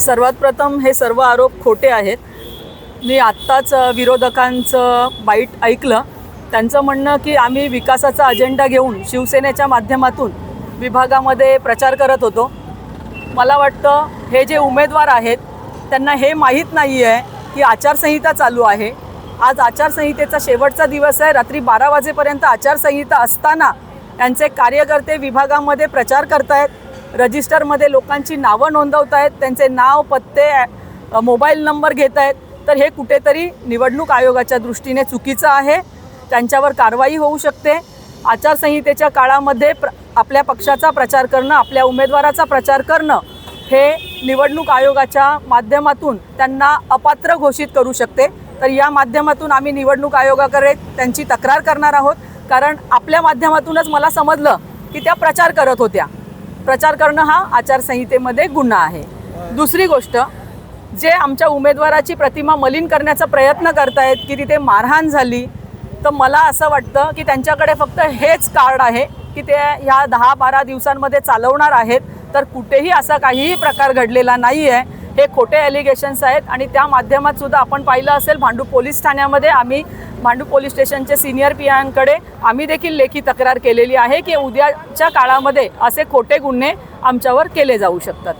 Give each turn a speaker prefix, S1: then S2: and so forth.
S1: सर्वात प्रथम हे सर्व आरोप खोटे आहेत. मी आत्ताच विरोधकांचं बाईट ऐकलं. त्यांचं म्हणणं की आम्ही विकासाचा अजेंडा घेऊन शिवसेनेच्या माध्यमातून विभागामध्ये प्रचार करत होतो. मला वाटतं हे जे उमेदवार आहेत त्यांना हे माहीत नाही आहे की आचारसंहिता चालू आहे. आज आचारसंहितेचा शेवटचा दिवस आहे. रात्री बारा वाजेपर्यंत आचारसंहिता असताना यांचे कार्यकर्ते विभागामध्ये प्रचार करतायत. रजिस्टरमध्ये लोकांची नावं नोंदवत आहेत त्यांचे नाव पत्ते मोबाईल नंबर घेत आहेत. तर हे कुठेतरी निवडणूक आयोगाच्या दृष्टीने चुकीचं आहे. त्यांच्यावर कारवाई होऊ शकते. आचारसंहितेच्या काळामध्ये प्र आपल्या पक्षाचा प्रचार करणं आपल्या उमेदवाराचा प्रचार करणं हे निवडणूक आयोगाच्या माध्यमातून त्यांना अपात्र घोषित करू शकते. तर या माध्यमातून आम्ही निवडणूक आयोगाकडे त्यांची तक्रार करणार आहोत. कारण आपल्या माध्यमातूनच मला समजलं की त्या प्रचार करत होत्या. प्रचार करणं हा आचारसंहितेमध्ये गुन्हा आहे. दुसरी गोष्ट जे आमच्या उमेदवाराची प्रतिमा मलिन करण्याचा प्रयत्न करतायत की तिथे मारहाण झाली तर मला असं वाटतं की त्यांच्याकडे फक्त हेच कार्ड आहे की ते ह्या दहा बारा दिवसांमध्ये चालवणार आहेत तर कुठेही असा काहीही प्रकार घडलेला नाही आहे हे खोटे ॲलिगेशन्स आहेत आणि त्या माध्यमात सुद्धा आपण पाहिलं असेल भांडूप पोलीस ठाण्यामध्ये आम्ही भांडूप पोलीस स्टेशनचे सिनियर पी आयकडे आम्ही देखील लेखी तक्रार केलेली आहे की उद्याच्या काळामध्ये असे खोटे गुन्हे आमच्यावर केले जाऊ शकतात.